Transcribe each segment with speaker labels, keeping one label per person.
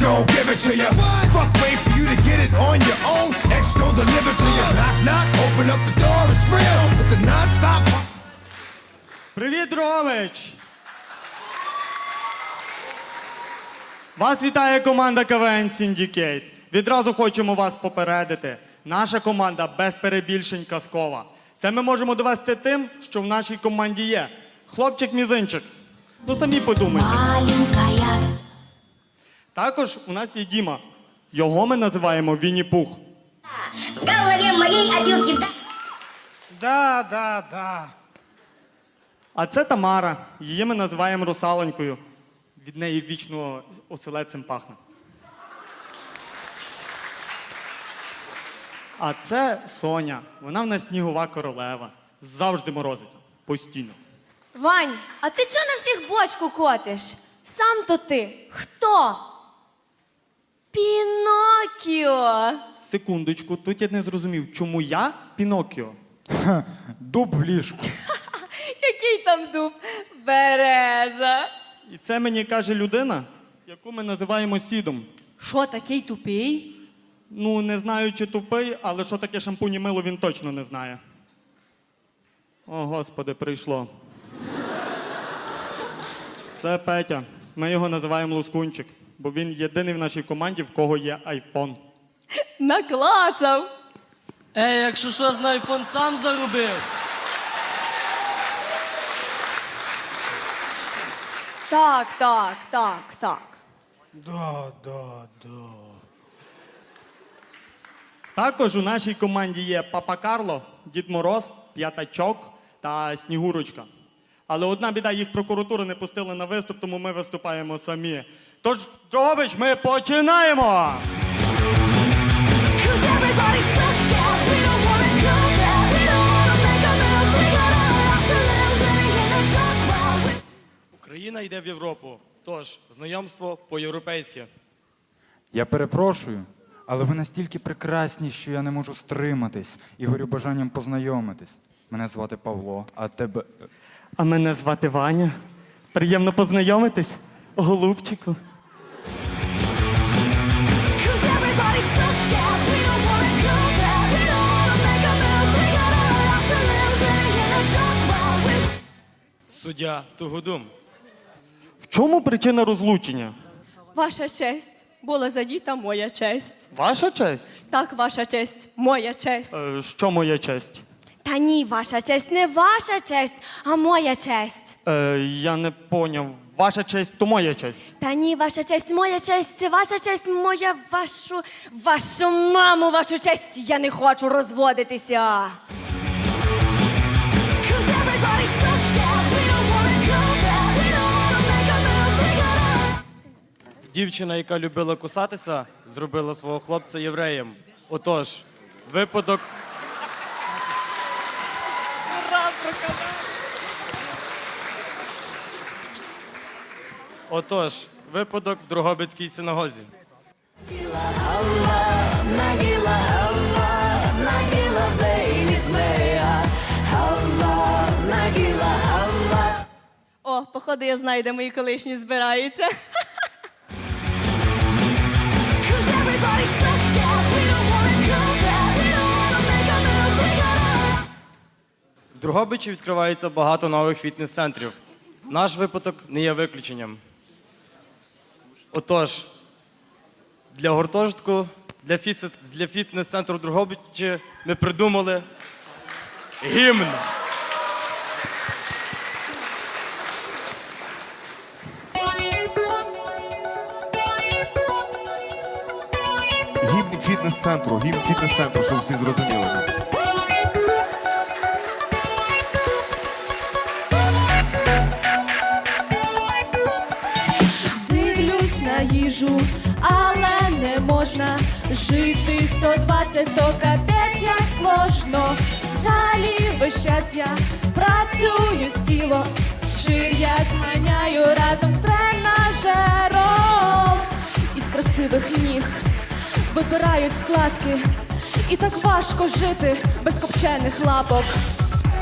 Speaker 1: gon' give it to you. Fuck, wait for you to get it on your own. X gon' deliver to you. Knock, knock, open up the door, it's real. With the non-stop.
Speaker 2: Привіт, Ромич! Вас вітає команда КВН Syndicate. Відразу хочемо вас попередити. Наша команда без перебільшень казкова. Це ми можемо довести тим, що в нашій команді є. Хлопчик-мізинчик. Ну самі подумайте. Також у нас є Діма. Його ми називаємо Вінні-Пух.
Speaker 3: в голове моей обилки да.
Speaker 4: Да, да, да.
Speaker 2: А це Тамара. Її ми називаємо русалонькою. Від неї вічно оселедцем пахне. А це Соня. Вона в нас снігова королева. Завжди морозиться. Постійно.
Speaker 5: Вань, а ти чого на всіх бочку котиш? Сам то ти. Хто? Пінокіо.
Speaker 2: Секундочку, тут я не зрозумів, чому я Пінокіо?
Speaker 4: Дуб в ліжку.
Speaker 5: Який там дуб? Береза.
Speaker 2: І це мені каже людина, яку ми називаємо сідом.
Speaker 5: Що такий тупий?
Speaker 2: Ну, не знаю, чи тупий, але що таке шампунь і мило, він точно не знає. О, господи, прийшло. Це Петя. Ми його називаємо Лускунчик, бо він єдиний в нашій команді, в кого є айфон.
Speaker 5: Наклацав.
Speaker 6: Ей, якщо що, на айфон сам заробив.
Speaker 5: Так, так, так, так.
Speaker 4: Да, да, да.
Speaker 2: Також у нашій команді є Папа Карло, Дід Мороз, П'ятачок та Снігурочка. Але одна біда, їх прокуратура не пустила на виступ, тому ми виступаємо самі. Тож, Дрогобич, ми починаємо!
Speaker 6: Україна йде в Європу. Тож, знайомство по-європейськи.
Speaker 7: Я перепрошую, але ви настільки прекрасні, що я не можу стриматись і горю бажанням познайомитись. Мене звати Павло, а тебе.
Speaker 2: А мене звати Ваня. Приємно познайомитись, голубчику.
Speaker 6: Суддя Тугодум.
Speaker 2: В чому причина розлучення?
Speaker 5: Ваша честь. Була задіта моя честь.
Speaker 2: Ваша честь?
Speaker 5: Так, ваша честь, моя честь.
Speaker 2: Е, що моя честь?
Speaker 5: Та ні, ваша честь, не ваша честь, а моя честь.
Speaker 2: Е, я не поняв. Ваша честь то моя честь.
Speaker 5: Та ні, ваша честь, моя честь, це ваша честь, моя вашу, вашу маму, вашу честь. Я не хочу розводитися.
Speaker 6: Дівчина, яка любила кусатися, зробила свого хлопця євреєм. Отож, випадок. Отож, випадок в Дрогобицькій синагозі.
Speaker 5: О, походу, я знаю, де мої колишні збираються.
Speaker 6: В Дрогобичі відкривається багато нових фітнес-центрів. Наш випадок не є виключенням. Отож, для гуртожитку, для, для фітнес-центру в Дрогобичі ми придумали гімн.
Speaker 8: Гімн фітнес-центру, гімн фітнес-центру, щоб всі зрозуміли.
Speaker 9: Їжу, але не можна жити 120, то капець як сложно. В залі весь час я працюю з тілом, жир я зганяю разом з тренажером. Із красивих ніг випирають складки, і так важко жити без копчених лапок.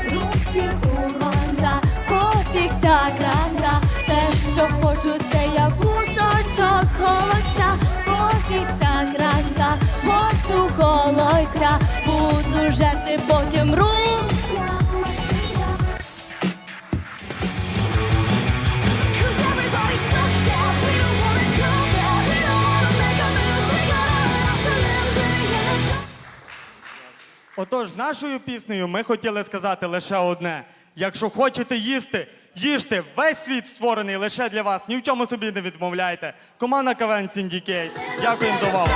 Speaker 9: Руки умаза, кофі ця краса, все, що
Speaker 2: Отож, нашою піснею ми хотіли сказати лише одне: якщо хочете їсти, їжте, весь світ створений лише для вас. Ні в чому собі не відмовляйте. Команда КВН Сіндікей. Дякуємо за увагу.